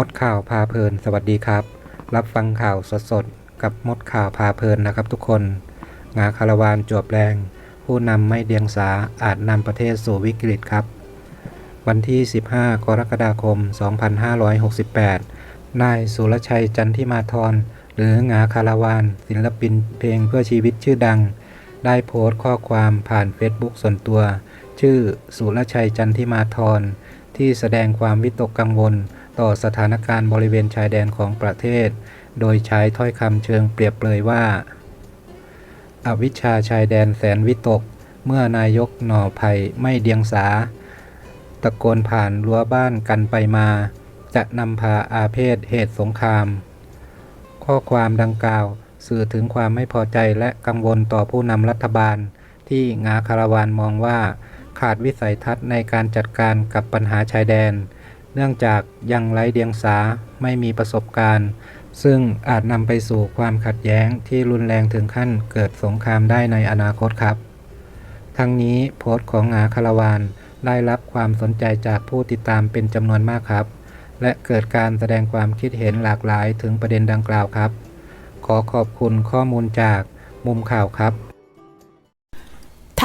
มดข่าวพาเพลิน สวัสดีครับ รับฟังข่าวสดๆ กับมดข่าวพาเพลินนะครับทุกคน งาคาราวานจวบแรง ผู้นำไม่เดียงสาอาจนำประเทศสู่วิกฤตครับ วันที่ 15 กรกฎาคม 2568 นายสุรชัยจันทิมาธรหรืองาคาราวาน ศิลปินเพลงเพื่อชีวิตชื่อดัง ได้โพสต์ข้อความผ่านเฟซบุ๊กส่วนตัว ชื่อสุรชัยจันทิมาธรที่แสดงความวิตกกังวล ต่อสถานการณ์บริเวณชายแดนของประเทศ โดยใช้ถ้อยคำเชิงเปรียบเปรยว่า อวิชชาชายแดนแสนวิตก เมื่อนายกหน่อไผ่ไม่เดียงสา ตะโกนผ่านรั้วบ้านกันไปมา จะนำพาอาเพศเหตุสงคราม ข้อความดังกล่าวสื่อถึงความไม่พอใจและกังวลต่อผู้นำรัฐบาล ที่งาคาราวานมองว่าขาดวิสัยทัศน์ในการจัดการกับปัญหาชายแดน เนื่องจากยังไร้เดียงสาไม่มีประสบการณ์ ซึ่งอาจนำไปสู่ความขัดแย้งที่รุนแรงถึงขั้นเกิดสงครามได้ในอนาคตครับ ทั้งนี้โพสต์ของงาคารวานได้รับความสนใจจากผู้ติดตามเป็นจำนวนมากครับ และเกิดการแสดงความคิดเห็นหลากหลายถึงประเด็นดังกล่าวครับ ขอขอบคุณข้อมูลจากมุมข่าวครับ